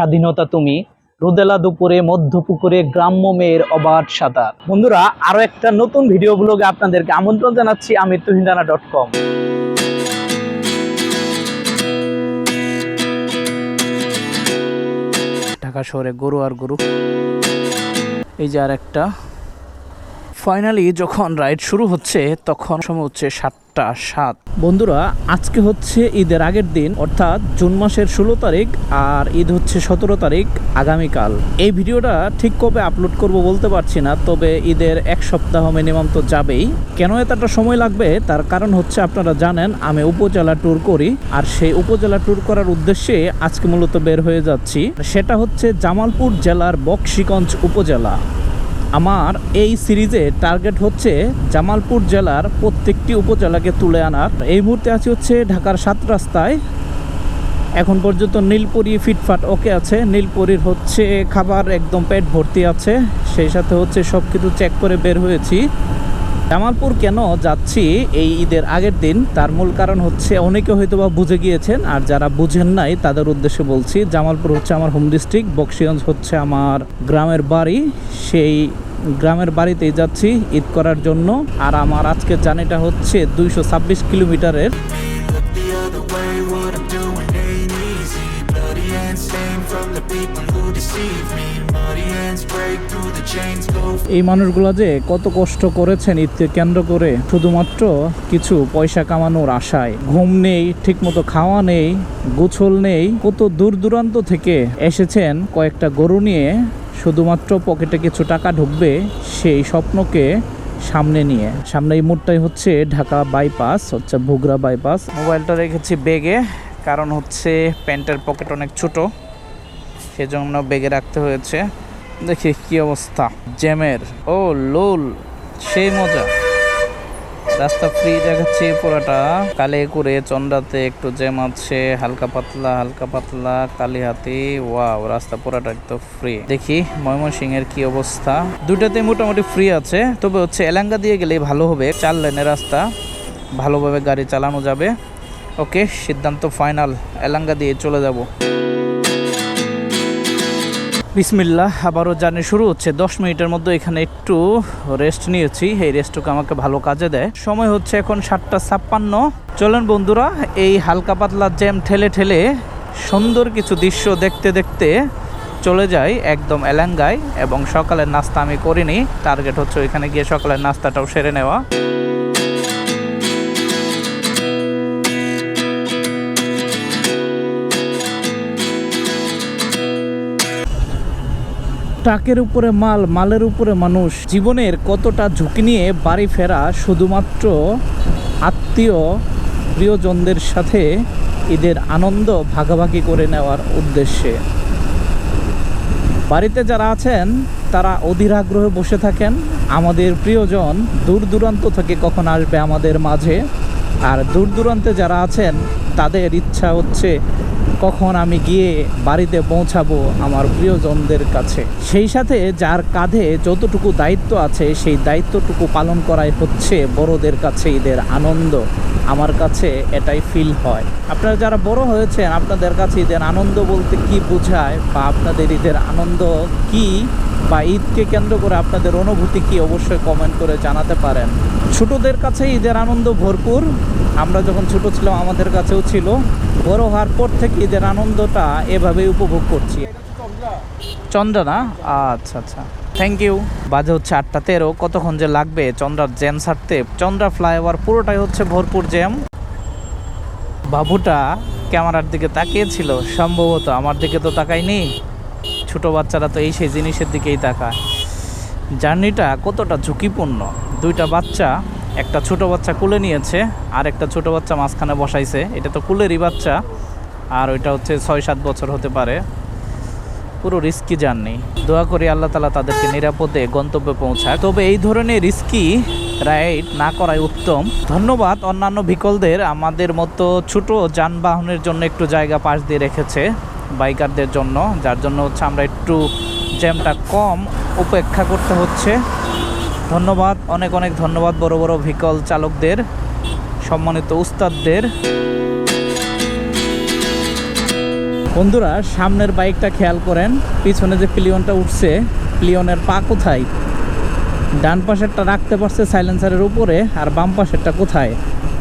স্বাধীনতা তুমি। রোদেলা দুপুরে, মধ্যপুকুরে, গ্রাম্য মেয়ের অবাধ সাঁতার। বন্ধুরা, আরও একটা নতুন ভিডিও ব্লগে আপনাদেরকে আমন্ত্রণ জানাচ্ছি, আমি তুহিনা ডট কম ঢাকা শহরে গরু আর গরু। এই যে আর একটা ফাইনালি যখন রাইড শুরু হচ্ছে, তখন সময় হচ্ছে সাতটা সাত। বন্ধুরা, আজকে হচ্ছে ঈদের আগের দিন, অর্থাৎ জুন মাসের ষোলো তারিখ আর ঈদ হচ্ছে সতেরো তারিখ আগামীকাল। এই ভিডিওটা ঠিক কবে আপলোড করব বলতে পারছি না, তবে ঈদের এক সপ্তাহ মিনিমাম তো যাবেই। কেন এতটা সময় লাগবে? তার কারণ হচ্ছে আপনারা জানেন, আমি উপজেলা ট্যুর করি, আর সেই উপজেলা ট্যুর করার উদ্দেশ্যে আজকে মূলত বের হয়ে যাচ্ছি। সেটা হচ্ছে জামালপুর জেলার বক্সিগঞ্জ উপজেলা। আমার এই সিরিজে টার্গেট হচ্ছে জামালপুর জেলার প্রত্যেকটি উপজেলাকে তুলে আনার। এই মুহূর্তে আছি হচ্ছে ঢাকার সাত রাস্তায়। এখন পর্যন্ত নীলপরি ফিটফাট ওকে আছে। নীলপরির হচ্ছে খাবার একদম পেট ভর্তি আছে। সেই সাথে হচ্ছে সব কিছু চেক করে বের হয়েছি। জামালপুর কেন যাচ্ছি এই ঈদের আগের দিন? তার মূল কারণ হচ্ছে অনেকে হয়তো বা বুঝে গিয়েছেন, আর যারা বুঝেন নাই, তাদের উদ্দেশ্যে বলছি, জামালপুর হচ্ছে আমার হোম ডিস্ট্রিক্ট বক্সিগঞ্জ হচ্ছে আমার গ্রামের বাড়ি। সেই গ্রামের বাড়িতেই যাচ্ছি ঈদ করার জন্য। আর আমার আজকের জানিটা হচ্ছে দুইশো ছাব্বিশ কিলোমিটারের। এই মানুষগুলো যে কত কষ্ট করেছেন ঈদকে কেন্দ্র করে, শুধুমাত্র কিছু পয়সা কামানোর আশায়। ঘুম নেই, ঠিকমতো খাওয়া নেই গোছল নেই, কত দূর দূরান্ত থেকে এসেছেন কয়েকটা গরু নিয়ে, শুধুমাত্র পকেটে কিছু টাকা ঢুকবে সেই স্বপ্নকে সামনে নিয়ে। সামনে এই মোড়টাই হচ্ছে ঢাকা বাইপাস হচ্ছে ভুগরা বাইপাস মোবাইলটা রেখেছি বেগে, কারণ হচ্ছে প্যান্টের পকেট অনেক ছোট, সেজন্য বেগে রাখতে হয়েছে। দেখি কি অবস্থা। জ্যামের। ও, লোল। সেই মজা। রাস্তা ফ্রি দেখাচ্ছে পুরাটা কালে করে চন্দ্রাতে একটু জ্যাম আছে, হালকা পাতলা হালকা পাতলা কালী হাতি ওয়াও, রাস্তা পুরাটা একদম ফ্রি দেখি ময়মনসিং এর কি অবস্থা। দুটাতে মোটামুটি ফ্রি আছে, তবে হচ্ছে এলাঙ্গা দিয়ে গেলে ভালো হবে। চার লেনের রাস্তা। ভালোভাবে গাড়ি চালানো যাবে। ওকে, সিদ্ধান্ত ফাইনাল এলাঙ্গা দিয়ে চলে যাব। বিসমিল্লাহ, আবারও জার্নি শুরু হচ্ছে। দশ মিনিটের মধ্যে এখানে একটু রেস্ট নিয়েছি। এই রেস্টটুকু আমাকে ভালো কাজে দেয়। সময় হচ্ছে এখন সাতটা ছাপ্পান্ন। চলেন বন্ধুরা, এই হালকা পাতলা জ্যাম ঠেলে ঠেলে সুন্দর কিছু দৃশ্য দেখতে দেখতে চলে যাই একদম এলাঙ্গায় এবং সকালের নাস্তা আমি করিনি। টার্গেট হচ্ছে ওইখানে গিয়ে সকালের নাস্তাটাও সেরে নেওয়া। ট্রাকের উপরে মাল, মালের উপরে মানুষ। জীবনের কতটা ঝুঁকি নিয়ে বাড়ি ফেরা শুধুমাত্র আত্মীয় প্রিয়জনদের সাথে ঈদের আনন্দ ভাগাভাগি করে নেওয়ার উদ্দেশ্যে। বাড়িতে যারা আছেন, তারা অধীর আগ্রহে বসে থাকেন। আমাদের প্রিয়জন দূর দূরান্ত থেকে কখন আসবে আমাদের মাঝে? আর দূর দূরান্তে যারা আছেন, তাদের ইচ্ছা হচ্ছে কখন আমি গিয়ে বাড়িতে পৌঁছাবো আমার প্রিয়জনদের কাছে। সেই সাথে যার কাঁধে যতটুকু দায়িত্ব আছে, সেই দায়িত্বটুকু পালন করাই হচ্ছে বড়দের কাছে ঈদের আনন্দ। আমার কাছে এটাই ফিল হয়। আপনারা যারা বড় হয়েছেন, আপনাদের কাছে ঈদের আনন্দ বলতে কি বোঝায় বা আপনাদের ঈদের আনন্দ কি? বা ঈদকে কেন্দ্র করে আপনাদের অনুভূতি কি অবশ্যই কমেন্ট করে জানাতে পারেন। ছোটদের কাছে ঈদের আনন্দ ভরপুর। আমরা যখন ছোট ছিলাম, আমাদের কাছেও ছিল। বড় হওয়ার পর থেকে ঈদের আনন্দটা এভাবেই উপভোগ করছি। চন্দ্রা না? আচ্ছা আচ্ছা। থ্যাংক ইউ বাজে হচ্ছে আটটা তেরো। কতক্ষণ যে লাগবে চন্দ্রার জ্যাম ছাড়তে? চন্দ্রা ফ্লাইওভার পুরোটাই হচ্ছে ভরপুর জ্যাম। বাবুটা ক্যামেরার দিকে তাকিয়েছিল। সম্ভবত আমার দিকে তো তাকায়নি। ছোট বাচ্চারা তো এই সেই জিনিসের দিকেই তাকায়। জার্নিটা কতটা ঝুঁকিপূর্ণ? দুইটা বাচ্চা, একটা ছোট বাচ্চা কুলে নিয়েছে, আর একটা ছোট বাচ্চা মাঝখানে বসাইছে। এটা তো কুলেরই বাচ্চা, আর ওইটা হচ্ছে ছয় সাত বছর হতে পারে। পুরো রিস্কি জার্নি। দোয়া করি আল্লাহ তালা তাদেরকে নিরাপদে গন্তব্যে পৌঁছায় তবে এই ধরনের রিস্কি রাইড না করাই উত্তম। ধন্যবাদ অন্যান্য বিকলদের আমাদের মতো ছোট যানবাহনের জন্য একটু জায়গা পাশ দিয়ে রেখেছে। বাইকারদের জন্য, যার জন্য হচ্ছে আমরা একটু জ্যামটা কম উপেক্ষা করতে হচ্ছে। ধন্যবাদ, অনেক অনেক ধন্যবাদ বড় বড় ভিকল চালকদের, সম্মানিত উস্তাদদের। বন্ধুরা, সামনের বাইকটা খেয়াল করেন, পিছনে যে প্লিয়নটা উঠছে, প্লিয়নের পা কোথায়? ডান পাশেরটা রাখতে পারছে সাইলেন্সারের উপরে, আর বাম পাশেরটা কোথায়?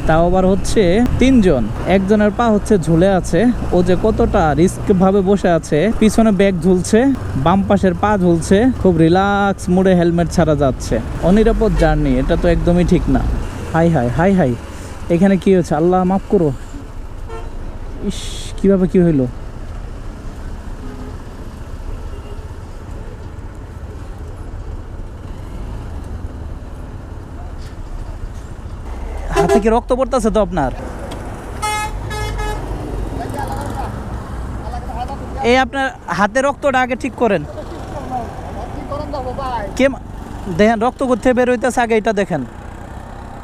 তাও আবার হচ্ছে তিনজন। একজনের পা হচ্ছে ঝুলে আছে। ও যে কতটা রিস্ক ভাবে বসে আছে, পিছনে ব্যাগ ঝুলছে, বাম পাশের পা ঝুলছে, খুব রিল্যাক্স মুডে হেলমেট ছাড়া যাচ্ছে। অনিরাপদ জার্নি, এটা তো একদমই ঠিক না। হাই হাই হাই হাই। এখানে কি হয়েছে? আল্লাহ মাফ করো। ইস, কীভাবে কি হইল? হাতে কি রক্ত পড়তেছে তো আপনার? এই আপনার হাতে রক্তটা আগে ঠিক করেন। কে দেখেন রক্ত করতে বের হইতেছে? আগে এটা দেখেন।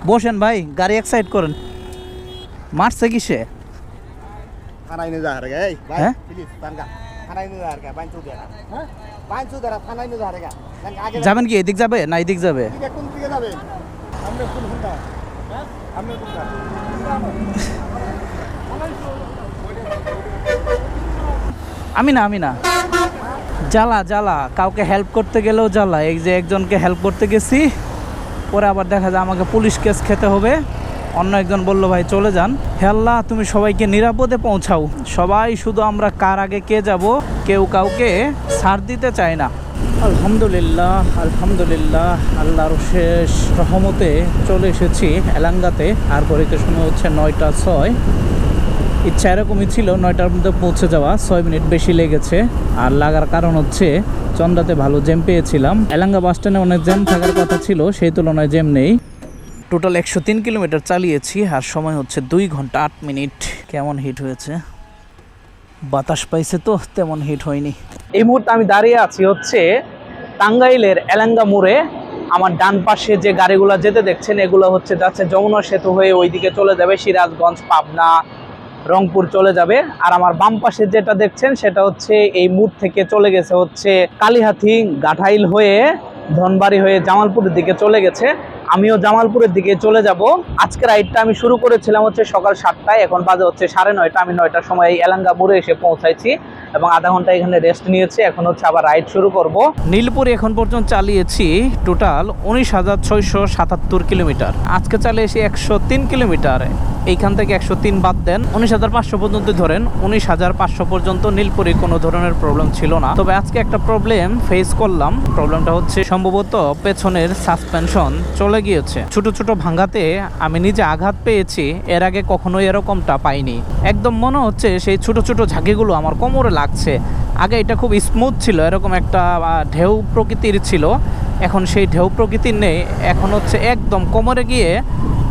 বসেন ভাই গাড়ি এক সাইড করেন। মারছে এই ভাই হ্যাঁ? হ্যাঁ? যাবেন কি? এদিক যাবে না এদিক যাবে? আমি না আমি না জ্বালা জ্বালা। কাউকে হেল্প করতে গেলেও জ্বালা। এই যে একজনকে হেল্প করতে গেছি, পরে আবার দেখা যায় আমাকে পুলিশ কেস খেতে হবে। অন্য একজন বলল, ভাই, চলে যান। হেল্লা তুমি সবাইকে নিরাপদে পৌঁছাও। সবাই শুধু আমরা কার আগে কে যাব, কেউ কাউকে ছাড় দিতে চায় না। আলহামদুলিল্লাহ আলহামদুলিল্লাহ, আল্লাহর শেষ রহমতে চলে এসেছি এলাঙ্গাতে। আর ঘড়িতে সময় হচ্ছে নয়টা ছয়। ইচ্ছা এরকমই ছিল, নয়টার মধ্যে পৌঁছে যাওয়া, ছয় মিনিট বেশি লেগেছে। আর লাগার কারণ হচ্ছে, চন্দ্রাতে ভালো জ্যাম পেয়েছিলাম। এলাঙ্গা বাস স্ট্যান্ডে অনেক জ্যাম থাকার কথা ছিল, সেই তুলনায় জ্যাম নেই। টোটাল একশো তিন কিলোমিটার চালিয়েছি, আর সময় হচ্ছে দুই ঘণ্টা আট মিনিট। কেমন হিট হয়েছে? বাতাস পাইছে তো, তেমন হিট হয়নি। এই মুহূর্তে আমি দাঁড়িয়ে আছি হচ্ছে টাঙ্গাইলের এলাঙ্গা মোড়ে। আমার ডান পাশে যে গাড়িগুলো যেতে দেখছেন, এগুলো হচ্ছে যাচ্ছে যমুনা সেতু হয়ে ওইদিকে চলে যাবে সিরাজগঞ্জ, পাবনা, রংপুর চলে যাবে। আর আমার বাম পাশে যেটা দেখছেন, সেটা হচ্ছে এই মুড় থেকে চলে গেছে হচ্ছে কালীহাতি গাঠাইল হয়ে ধনবাড়ি হয়ে জামালপুরের দিকে চলে গেছে। আমিও জামালপুরের দিকে চলে যাব। আজকে রাইডটা আমি শুরু করেছিলাম হচ্ছে সকাল সাতটায়, এখন বাজে হচ্ছে সাড়ে নয়টা। আমি নয়টার সময় এই এলাঙ্গা মোড়ে এসে পৌঁছাইছি এবং আধা ঘণ্টা এখানে রেস্ট নিয়েছি। এখন হচ্ছে আবার রাইড শুরু করব। নীলপুরে এখন পর্যন্ত চালিয়েছি টোটাল উনিশ হাজার ছয়শো সাতাত্তর কিলোমিটার। আজকে চালিয়েছি একশো তিন কিলোমিটার। এইখান থেকে একশো তিন বাদ দেন। উনিশ হাজার পাঁচশো পর্যন্ত ধরেন। উনিশ হাজার পাঁচশো পর্যন্ত নীলপুরে কোনো ধরনের প্রবলেম ছিল না। তবে আজকে একটা প্রবলেম ফেস করলাম। প্রবলেমটা হচ্ছে সম্ভবত পেছনের সাসপেনশন চলে গিয়েছে। ছোট ছোট ভাঙ্গাতে আমি নিজে আঘাত পেয়েছি, এর আগে কখনোই এরকমটা পাইনি। একদম মনে হচ্ছে সেই ছোট ছোট ঝাঁকিগুলো আমার কোমরে লাগছে। আগে এটা খুব স্মুথ ছিল, এরকম একটা ঢেউ প্রকৃতির ছিল। এখন সেই ঢেউ প্রকৃতির নেই, এখন হচ্ছে একদম কোমরে গিয়ে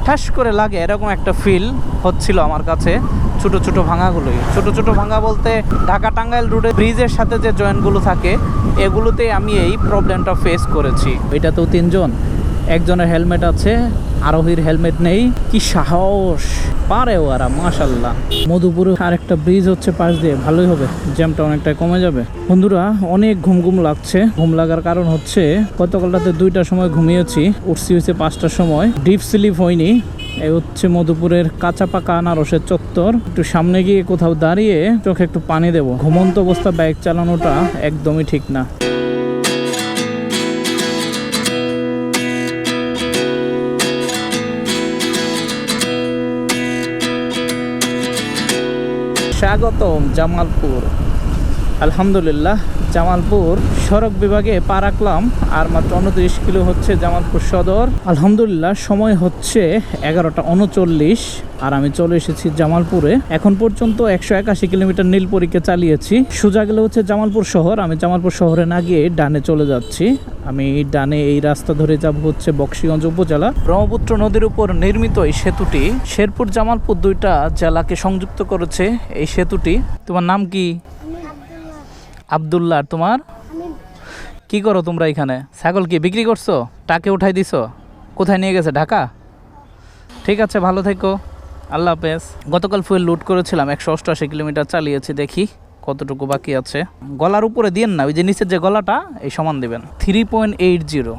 ঠাস করে লাগে, এরকম একটা ফিল হচ্ছিল আমার কাছে ছোট ছোট ভাঙাগুলোই। ছোট ছোট ভাঙা বলতে ঢাকা টাঙ্গাইল রোডে ব্রিজের সাথে যে জয়েন্টগুলো থাকে এগুলোতে আমি এই প্রবলেমটা ফেস করেছি। এটাতেও তিনজন? একজনের হেলমেট আছে, আরোহীর হেলমেট নেই। কি সাহস! পারে ওরা মাশাল্লাহ মধুপুরে আরেকটা ব্রিজ হচ্ছে পাশ দিয়ে, ভালোই হবে। জ্যামটা অনেকটা কমে যাবে। বন্ধুরা, অনেক ঘুম ঘুম লাগছে। ঘুম লাগার কারণ হচ্ছে, গতকাল রাতে দুইটার সময় ঘুমিয়েছি, উঠছি হয়েছে পাঁচটার সময়। ডিপ স্লিপ হয়নি। এই হচ্ছে মধুপুরের কাঁচা পাকা আনারসের চত্বর। একটু সামনে গিয়ে কোথাও দাঁড়িয়ে চোখে একটু পানি দেবো। ঘুমন্ত অবস্থা বাইক চালানোটা একদমই ঠিক না। স্বাগতম জামালপুর। আলহামদুলিল্লাহ জামালপুর সড়ক বিভাগে পা রাখলাম, আর মাত্র উনত্রিশ কিলো হচ্ছে জামালপুর সদর। আলহামদুলিল্লাহ, সময় হচ্ছে এগারোটা উনচল্লিশ, আর আমি চলে এসেছি জামালপুরে। এখন পর্যন্ত একশো একাশি কিলোমিটার নীলপরীকে চালিয়েছি। সোজা গেলে হচ্ছে জামালপুর শহর, আমি জামালপুর শহরে না গিয়ে ডানে চলে যাচ্ছি। আমি ডানে এই রাস্তা ধরে যাব হচ্ছে বক্সিগঞ্জ উপজেলা। ব্রহ্মপুত্র নদীর উপর নির্মিত এই সেতুটি শেরপুর জামালপুর দুইটা জেলাকে সংযুক্ত করেছে। এই সেতুটি, তোমার নাম কি? আবদুল্লাহ আর তোমার? কি করো তোমরা এখানে? ছাগল কি বিক্রি করছ? টাকে উঠাই দিছো? কোথায় নিয়ে গেছে? ঢাকা? ঠিক আছে ভালো থেকো। আল্লাহ হাফেজ। গতকাল ফুয়েল লুট করেছিলাম একশো অষ্টআশি কিলোমিটার চালিয়েছি দেখি কতটুকু বাকি আছে। গলার উপরে দিয়েন না ওই যে নিচের যে গলাটা এই সমান দেবেন। Three point eight zero.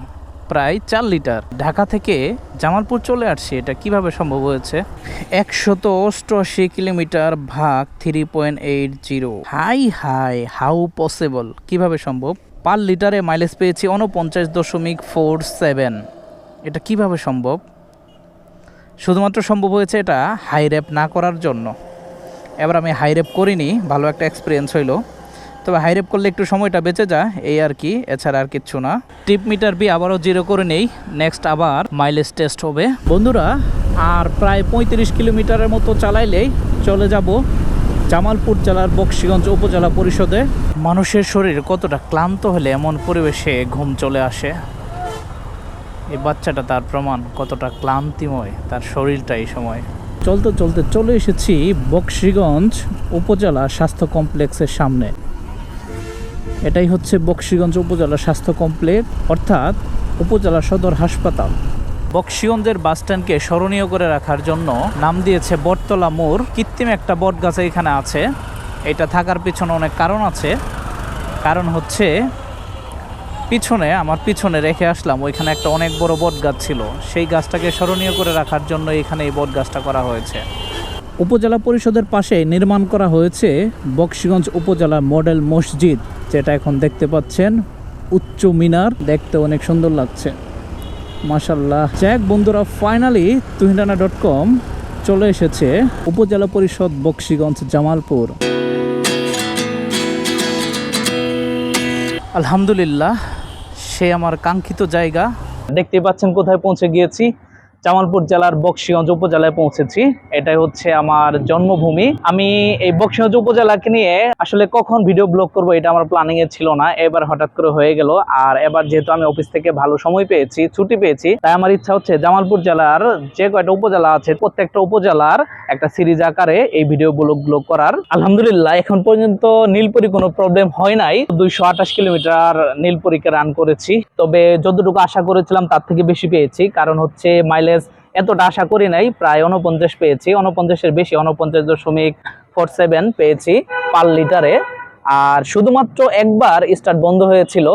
প্রায় চার লিটার। ঢাকা থেকে জামালপুর চলে আসছি। এটা কীভাবে সম্ভব হয়েছে? একশত অষ্টআশি কিলোমিটার ভাগ থ্রি পয়েন্ট এইট জিরো। হাই হাই, হাউ পসিবল? কীভাবে সম্ভব? পার লিটারে মাইলেজ পেয়েছি উনপঞ্চাশ দশমিক ফোর সেভেন। এটা কীভাবে সম্ভব? শুধুমাত্র সম্ভব হয়েছে এটা হাই র্যাপ না করার জন্য। এবার আমি হাই র্যাপ করিনি, ভালো একটা এক্সপিরিয়েন্স হইল। তবে হাই রেপ করলে একটু সময়টা বেঁচে যায়, এই আর কি, এছাড়া আর কিচ্ছু না। টিপ মিটার বি আবারও জিরো করে নেই নেক্সট আবার মাইলেজ টেস্ট হবে। বন্ধুরা, আর প্রায় পঁয়ত্রিশ কিলোমিটারের মতো চালাইলেই চলে যাব জামালপুর জেলার বক্সিগঞ্জ উপজেলা পরিষদে। মানুষের শরীর কতটা ক্লান্ত হলে এমন পরিবেশে ঘুম চলে আসে? এই বাচ্চাটা তার প্রমাণ কতটা ক্লান্তিময়, তার শরীরটা এই সময়। চলতে চলতে চলে এসেছি বক্সিগঞ্জ উপজেলা স্বাস্থ্য কমপ্লেক্সের সামনে। এটাই হচ্ছে বক্সিগঞ্জ উপজেলা স্বাস্থ্য কমপ্লেক্স, অর্থাৎ উপজেলা সদর হাসপাতাল। বক্সিগঞ্জের বাস স্ট্যান্ডকে স্মরণীয় করে রাখার জন্য নাম দিয়েছে বটতলা মোড়। কৃত্রিম একটা বট গাছ এখানে আছে। এটা থাকার পিছনে অনেক কারণ আছে। কারণ হচ্ছে, পিছনে, আমার পিছনে রেখে আসলাম, ওইখানে একটা অনেক বড় বট গাছ ছিল। সেই গাছটাকে স্মরণীয় করে রাখার জন্য এখানে এই বট গাছটা করা হয়েছে। উপজেলা পরিষদের পাশে নির্মাণ করা হয়েছে বক্সিগঞ্জ উপজেলা মডেল মসজিদ, যেটা এখন দেখতে পাচ্ছেন উচ্চ মিনার। দেখতে অনেক সুন্দর লাগছে। মাশাল্লাহ যাক বন্ধুরা ফাইনালি তুহিনানা ডট কম চলে এসেছে উপজেলা পরিষদ বক্সিগঞ্জ জামালপুর। আলহামদুলিল্লাহ, সে আমার কাঙ্ক্ষিত জায়গা। দেখতে পাচ্ছেন কোথায় পৌঁছে গিয়েছি। জামালপুর জেলার বক্সিগঞ্জ উপজেলায় পৌঁছেছি। এটাই হচ্ছে আমার জন্মভূমি। আমি এই বক্সিগঞ্জ উপজেলাকে নিয়ে আসলে কখন ভিডিও ব্লগ করব এটা আমার প্ল্যানিং এ ছিল না। এবার হঠাৎ করে হয়ে গেল। আর এবার যেহেতু আমি অফিস থেকে ভালো সময় পেয়েছি, ছুটি পেয়েছি, তাই আমার ইচ্ছা হচ্ছে জামালপুর জেলার যে কয়টা উপজেলা আছে, প্রত্যেকটা উপজেলার একটা সিরিজ আকারে এই ভিডিও ব্লগ ব্লগ করার। আলহামদুলিল্লাহ, এখন পর্যন্ত নীলপরি কোনো প্রবলেম হয় নাই। দুইশো আঠাশ কিলোমিটার নীলপরিকে রান করেছি। তবে যতটুকু আশা করেছিলাম তার থেকে বেশি পেয়েছি। কারণ হচ্ছে মাইলেজ এতটা আশা করি নাই, প্রায় উনপঞ্চাশ পেয়েছি উনপঞ্চাশের বেশি উনপঞ্চাশ দশমিক ফোর সেভেন পেয়েছি পার লিটারে। আর শুধুমাত্র একবার স্টার্ট বন্ধ হয়েছিল,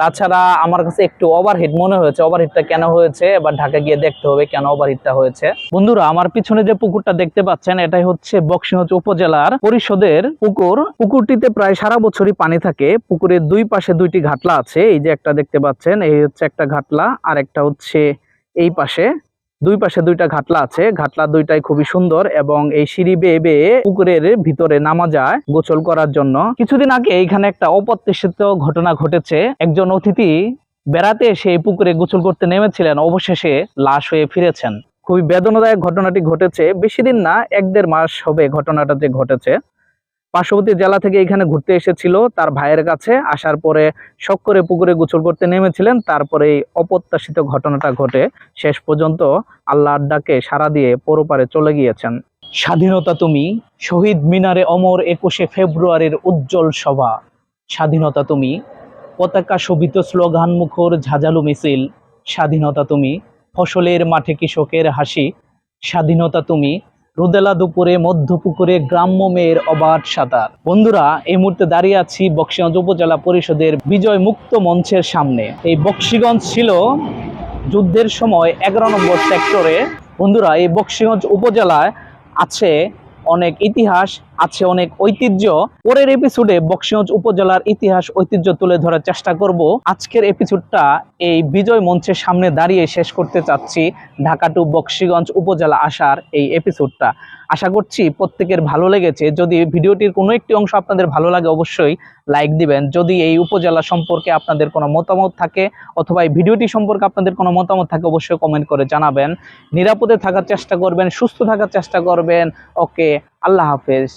তাছাড়া আমার কাছে একটু ওভারহিট মনে হয়েছে ওভারহিটটা কেন হয়েছে, এবার ঢাকা গিয়ে দেখতে হবে কেন ওভারহিটটা হয়েছে। বন্ধুরা, আমার পিছনে যে পুকুরটা দেখতে পাচ্ছেন, এটাই হচ্ছে বক্সিগঞ্জ উপজেলার পরিষদের পুকুর। পুকুরটিতে প্রায় সারা বছরই পানি থাকে, পুকুরের দুই পাশে দুইটি ঘাটলা আছে, এই যে একটা দেখতে পাচ্ছেন, এই হচ্ছে একটা ঘাটলা আর একটা হচ্ছে এই পাশে দুই পাশে দুইটা ঘাটলা আছে। ঘাটলা দুইটাই খুবই সুন্দর এবং এই সিঁড়ি বেয়ে বেয়ে পুকুরের ভিতরে নামা যায় গোসল করার জন্য। কিছুদিন আগে এইখানে একটা অপ্রত্যাশিত ঘটনা ঘটেছে। একজন অতিথি বেড়াতে এসে পুকুরে গোসল করতে নেমেছিলেন, অবশেষে লাশ হয়ে ফিরেছেন। খুবই বেদনাদায়ক ঘটনাটি ঘটেছে। বেশি দিন না, এক দেড় মাস হবে ঘটনাটা যে ঘটেছে। পার্শ্ববর্তী জেলা থেকে এখানে ঘুরতে এসেছিল, তার ভাইয়ের কাছে। আসার পরে শখ করে পুকুরে গোসল করতে নেমেছিলেন, তারপরে এই অপ্রত্যাশিত ঘটনাটা ঘটে। শেষ পর্যন্ত আল্লাহর ডাকে সাড়া দিয়ে পরপারে চলে গিয়েছেন। স্বাধীনতা তুমি, শহীদ মিনারে অমর একুশে ফেব্রুয়ারির উজ্জ্বল সভা। স্বাধীনতা তুমি, পতাকা শোভিত স্লোগান মুখর ঝাঁঝালু মিছিল। স্বাধীনতা তুমি, ফসলের মাঠে কৃষকের হাসি। স্বাধীনতা তুমি রোদেলা দুপুরে, মধ্যপুকুরে গ্রাম্য মেয়ের অবাধ সাঁতার। বন্ধুরা, এই মুহূর্তে দাঁড়িয়ে আছি বক্সিগঞ্জ উপজেলা পরিষদের বিজয় মুক্ত মঞ্চের সামনে। এই বক্সিগঞ্জ ছিল যুদ্ধের সময় এগারো নম্বর সেক্টরে বন্ধুরা, এই বক্সিগঞ্জ উপজেলায় আছে অনেক ইতিহাস আছে অনেক ঐতিহ্য। পরের এপিসোডে বক্সিগঞ্জ উপজেলার ইতিহাস ঐতিহ্য তুলে ধরার চেষ্টা করব। আজকের এপিসোডটা এই বিজয় মঞ্চের সামনে দাঁড়িয়ে শেষ করতে চাচ্ছি ঢাকা টু বক্সিগঞ্জ উপজেলা আসার এই এপিসোডটা আশা করছি প্রত্যেকের ভালো লেগেছে। যদি ভিডিওটির কোনো একটি অংশ আপনাদের ভালো লাগে অবশ্যই লাইক দিবেন। যদি এই উপজেলা সম্পর্কে আপনাদের কোনো মতামত থাকে অথবা এই ভিডিওটি সম্পর্কে আপনাদের কোনো মতামত থাকে অবশ্যই কমেন্ট করে জানাবেন। নিরাপদে থাকার চেষ্টা করবেন, সুস্থ থাকার চেষ্টা করবেন। ওকে আল্লাহ হাফেজ।